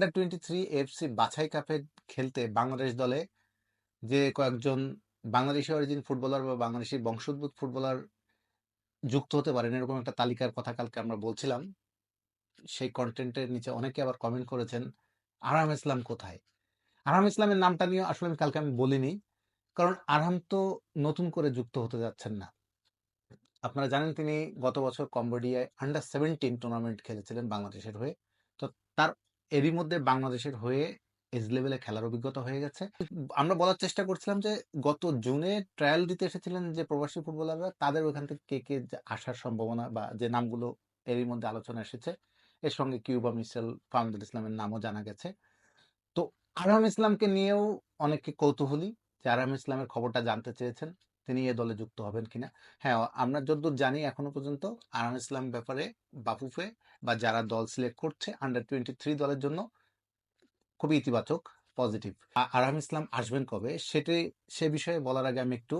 Under twenty three FC বাছাই কাপে খেলতে বাংলাদেশ দলে যে কয়েকজন বাংলাদেশি অরিজিন ফুটবলার বা বাংলাদেশি বংশোদ্ভূত ফুটবলার যুক্ত হতে পারেন, এরকম একটা তালিকার কথা কালকে আমরা বলছিলাম। সেই কন্টেন্টের নিচে অনেকে আবার কমেন্ট করেছেন, আরাম ইসলাম কোথায়? আরাম ইসলামের নামটা নিয়ে আসলে আমি কালকে আমি বলিনি, কারণ আরাম তো নতুন করে যুক্ত হতে যাচ্ছেন না। আপনারা জানেন তিনি গত বছর কম্বোডিয়ায় আন্ডার সেভেন্টিন টুর্নামেন্ট খেলেছিলেন বাংলাদেশের হয়ে। তো তার এরই মধ্যে বাংলাদেশের হয়ে এজ লেভেলে খেলার অভিজ্ঞতা হয়ে গেছে। আমরা বলার চেষ্টা করছিলাম যে, গত জুনে ট্রায়াল দিতে এসেছিলেন যে প্রবাসী ফুটবলাররা, তাদের ওখান থেকে কে কে আসার সম্ভাবনা বা যে নামগুলো এরই মধ্যে আলোচনা এসেছে। এর সঙ্গে কিউবা মিসেল ফাহমদুল ইসলামের নামও জানা গেছে। তো আরাম ইসলামকে নিয়েও অনেকে কৌতূহলী যে আরাম ইসলামের খবরটা জানতে চেয়েছেন। তিনি এ দলে যুক্ত হবেন কিনা? হ্যাঁ আমরা যতদূর জানি এখনও পর্যন্ত আরাম ইসলাম ব্যাপারে বাফুফে বা যারা দল সিলেক্ট করছে আন্ডার টোয়েন্টি থ্রি দলের জন্য খুবই ইতিবাচক পজিটিভ আরাম ইসলাম আসবেন কবে? সেটি, সে বিষয়ে বলার আগে আমি একটু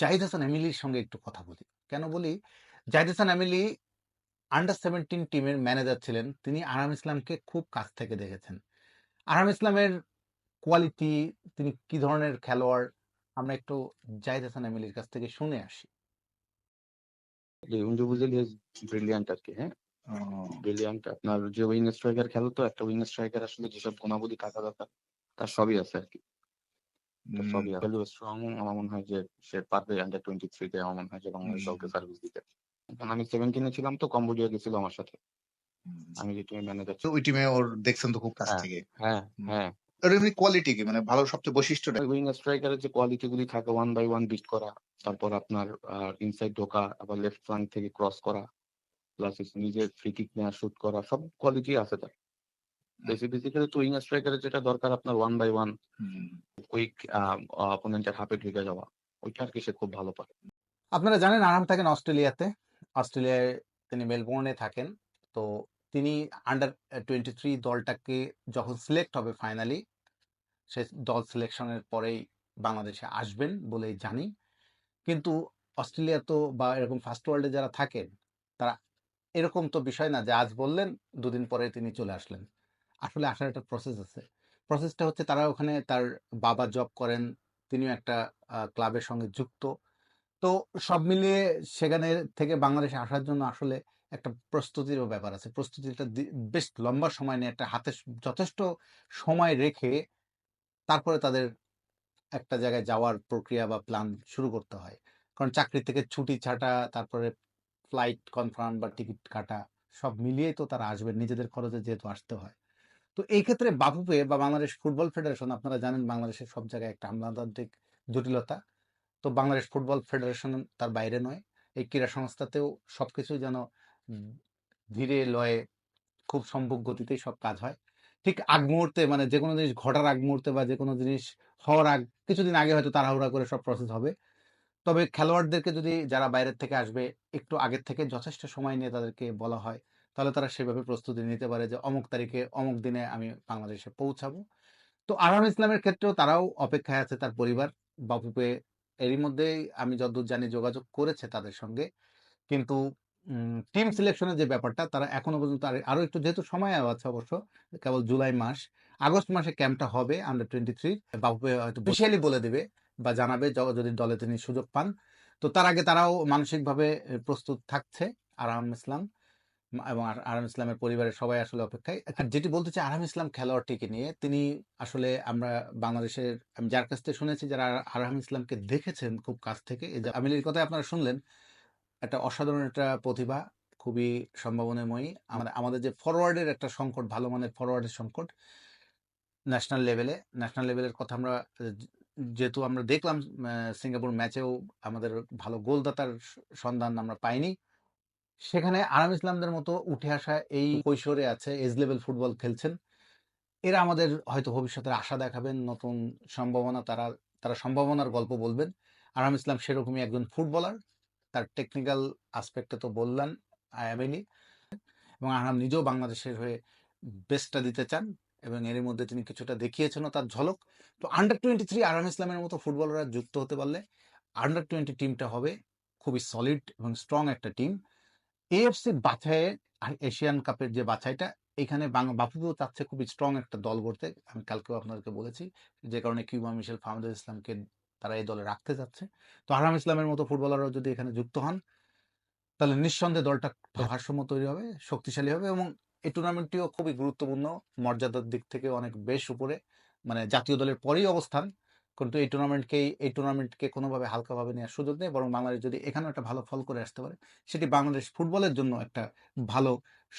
জাহিদ হাসান এমিলির সঙ্গে একটু কথা বলি। কেন বলি? Zahid Hasan Emily under seventeen টিমের ম্যানেজার ছিলেন। তিনি আরাম ইসলামকে খুব কাছ থেকে দেখেছেন। আরাম ইসলামের কোয়ালিটি তিনি কি ধরনের খেলোয়াড় আমরা একটু জাহিদ হাসান এমিলির কাছ থেকে শুনে আসি। ইন্ডিভিজুয়ালি ব্রিলিয়ান্ট আর কি হ্যাঁ? ব্রিলিয়ান্ট আপনার যে উইং স্ট্রাইকার খেলো তো একটা উইং স্ট্রাইকার আসলে যেসব গুণাবলী থাকা দরকার তার সবই আছে আর কি। সবই আছে। স্ট্রং আমার মনে হয় যে সে পারবে আন্ডার টোয়েন্টি থ্রি তে আমার মনে হয় যে বাংলাদেশ দলকে সার্ভিস দিতে। এখন আমি সেভেন্টিনে ছিলাম তো কম্বোডিয়া গেছিল আমার সাথে। আমি যে টিমের ম্যানেজার ওই টিমে ওর দেখছেন তো খুব কাছ হ্যাঁ। থেকে? হ্যাঁ হ্যাঁ। এমনি কোয়ালিটি কি? মানে ভালো সবচেয়ে বৈশিষ্ট্যটা উইং স্ট্রাইকারের যে কোয়ালিটি গুলি থাকে ওয়ান বাই ওয়ান বিট করা তারপর আপনার ইনসাইড ঢোকা আবার লেফট ফ্লাঙ্ক থেকে ক্রস করা প্লাস নিজের ফ্রি কিক নেওয়া শুট করা সব কোয়ালিটি আছে তার। বেশি বেসিক্যালি তো উইং স্ট্রাইকারের যেটা দরকার আপনার ওয়ান বাই ওয়ান কুইক অপোনেন্টের হাফে ঢুকে যাওয়া ওইটা আর কি সে খুব ভালো পারে। আপনারা জানেন আরাম থাকেন অস্ট্রেলিয়াতে। অস্ট্রেলিয়ায় তিনি মেলবোর্নে থাকেন তো তিনি আন্ডার টোয়েন্টি থ্রি দলটাকে যখন সিলেক্ট হবে ফাইনালি সে দল সিলেকশনের পরেই বাংলাদেশে আসবেন বলেই জানি। কিন্তু অস্ট্রেলিয়া তো বা এরকম ফার্স্ট ওয়ার্ল্ডে যারা থাকেন, তারা এরকম তো বিষয় না যে আজ বললেন, দুদিন পরে তিনি চলে আসলেন। আসলে আসার একটা প্রসেস আছে। প্রসেসটা হচ্ছে তারা ওখানে তার বাবা জব করেন, তিনিও একটা ক্লাবের সঙ্গে যুক্ত। তো সব মিলিয়ে সেখানে থেকে বাংলাদেশে আসার জন্য আসলে একটা প্রস্তুতিরও ব্যাপার আছে। প্রস্তুতিটা বেশ লম্বা সময় নিয়ে একটা হাতে যথেষ্ট সময় রেখে তারপরে তাদের একটা জায়গায় যাওয়ার প্রক্রিয়া বা প্ল্যান শুরু করতে হয়। কারণ চাকরি থেকে ছুটি ছাটা, তারপরে ফ্লাইট কনফার্ম বা টিকিট কাটা, সব মিলিয়েই তো তারা আসবে, নিজেদের খরচে যেহেতু আসতে হয়। তো এই ক্ষেত্রে বাফুফে বা বাংলাদেশ ফুটবল ফেডারেশন, আপনারা জানেন বাংলাদেশের সব জায়গায় একটা আমলাতান্ত্রিক জটিলতা। তো বাংলাদেশ ফুটবল ফেডারেশন তার বাইরে নয়। এই ক্রীড়া সংস্থাতেও সবকিছু যেন ধীরে লয়ে, খুব সম্ভব গতিতেই সব কাজ হয়। ঠিক আগ মুহূর্তে মানে যে কোনো জিনিস ঘটার আগ মুহূর্তে বা যে কোনো জিনিস হওয়ার আগ, কিছুদিন আগে হয়তো তাড়াহুড়া করে সব প্রসেস হবে। তবে খেলোয়াড়দেরকে যদি যারা বাইরের থেকে আসবে, একটু আগের থেকে যথেষ্ট সময় নিয়ে তাদেরকে বলা হয়, তাহলে তারা সেভাবে প্রস্তুতি নিতে পারে যে অমুক তারিখে, অমুক দিনে আমি বাংলাদেশে পৌঁছাবো। তো আরাম ইসলামের ক্ষেত্রেও তারাও অপেক্ষায় আছে তার পরিবার। বাপুপে এরই মধ্যেই আমি যতদূর জানি যোগাযোগ করেছে তাদের সঙ্গে। কিন্তু টিম সিলেকশনের যে ব্যাপারটা তারা এখনও পর্যন্ত আরও একটু যেহেতু সময় আছে অবশ্য কেবল জুলাই মাস আগস্ট মাসে ক্যাম্পটা হবে আন্ডার টোয়েন্টি থ্রি বাপুপে হয়তো অফিসিয়ালি বলে দেবে বা জানাবে যদি দলে তিনি সুযোগ পান। তো তার আগে তারাও মানসিকভাবে প্রস্তুত থাকছে আরাম ইসলাম এবং আর- আরাম ইসলামের পরিবারের সবাই আসলে অপেক্ষায়। আর যেটি বলতে চাই আরাম ইসলাম খেলোয়াড়টিকে নিয়ে তিনি আসলে আমরা বাংলাদেশের আমি যার কাছ থেকে শুনেছি যারা আর- আরাম ইসলামকে দেখেছেন খুব কাছ থেকে এই আমিলের কথা আপনারা শুনলেন একটা অসাধারণ একটা প্রতিভা, খুবই সম্ভাবনাময়ী। আমাদের আমাদের যে ফরওয়ার্ডের একটা সংকট, ভালো মানের ফরওয়ার্ডের সংকট ন্যাশনাল লেভেলে ন্যাশনাল লেভেলের কথা আমরা যেহেতু আমরা দেখলাম সিঙ্গাপুর ম্যাচেও আমাদের ভালো গোলদাতার সন্ধান আমরা পাইনি। সেখানে আরাম ইসলামদের মতো উঠে আসা এই কৈশোরে আছে, এজ লেভেল ফুটবল খেলছেন। এরা আমাদের হয়তো ভবিষ্যতের আশা দেখাবেন, নতুন সম্ভাবনা তারা তারা সম্ভাবনার গল্প বলবেন। আরাম ইসলাম সেরকমই একজন ফুটবলার তার টেকনিক্যাল আসপেক্টে তো বললেন আয়াবেলি এবং আরাম নিজেও বাংলাদেশের হয়ে বেস্টটা দিতে চান এবং এর মধ্যে তিনি কিছুটা দেখিয়েছেনও তার ঝলক তো আন্ডার টোয়েন্টি থ্রি আরাম ইসলামের মতো ফুটবলাররা যুক্ত হতে পারলে আন্ডার টোয়েন্টি টিমটা হবে খুবই সলিড এবং স্ট্রং একটা টিম এএফসি বাছাইয়ে আর এশিয়ান কাপের যে বাছাইটা এইখানে বাং বাফুফেও চাচ্ছে খুবই স্ট্রং একটা দল গড়তে। আমি কালকেও আপনাদেরকে বলেছি। যে কারণে কিউবা মিশেল, ফাহমিদুল ইসলামকে তারা এই দলে রাখতে যাচ্ছে তো আরহাম ইসলামের মতো ফুটবলাররাও যদি এখানে যুক্ত হন, তাহলে নিঃসন্দেহে দলটা ভারসাম্য তৈরি হবে, শক্তিশালী হবে এবং এই টুর্নামেন্টটিও খুবই গুরুত্বপূর্ণ। মর্যাদার দিক থেকে অনেক বেশ উপরে। মানে জাতীয় দলের পরেই অবস্থান। কিন্তু এই টুর্নামেন্টকেই এই টুর্নামেন্টকে কোনোভাবে হালকাভাবে নেওয়ার সুযোগ নেই। বরং বাংলাদেশ যদি এখানেও একটা ভালো ফল করে আসতে পারে, সেটি বাংলাদেশ ফুটবলের জন্য একটা ভালো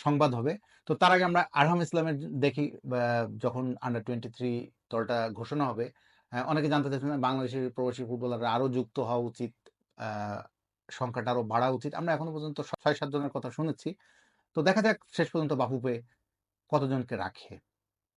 সংবাদ হবে। তো তার আগে আমরা আরহাম ইসলামের দেখি যখন আন্ডার 23 দলটা ঘোষণা হবে, অনেকে জানতে চাচ্ছেন বাংলাদেশের প্রবাসী ফুটবলাররা আরও যুক্ত হওয়া উচিত। সংখ্যাটা আরও বাড়া উচিত। আমরা এখনও পর্যন্ত ৬-৭ জনের কথা শুনেছি। তো দেখা যাক শেষ পর্যন্ত বাফুফে কতজনকে রাখে।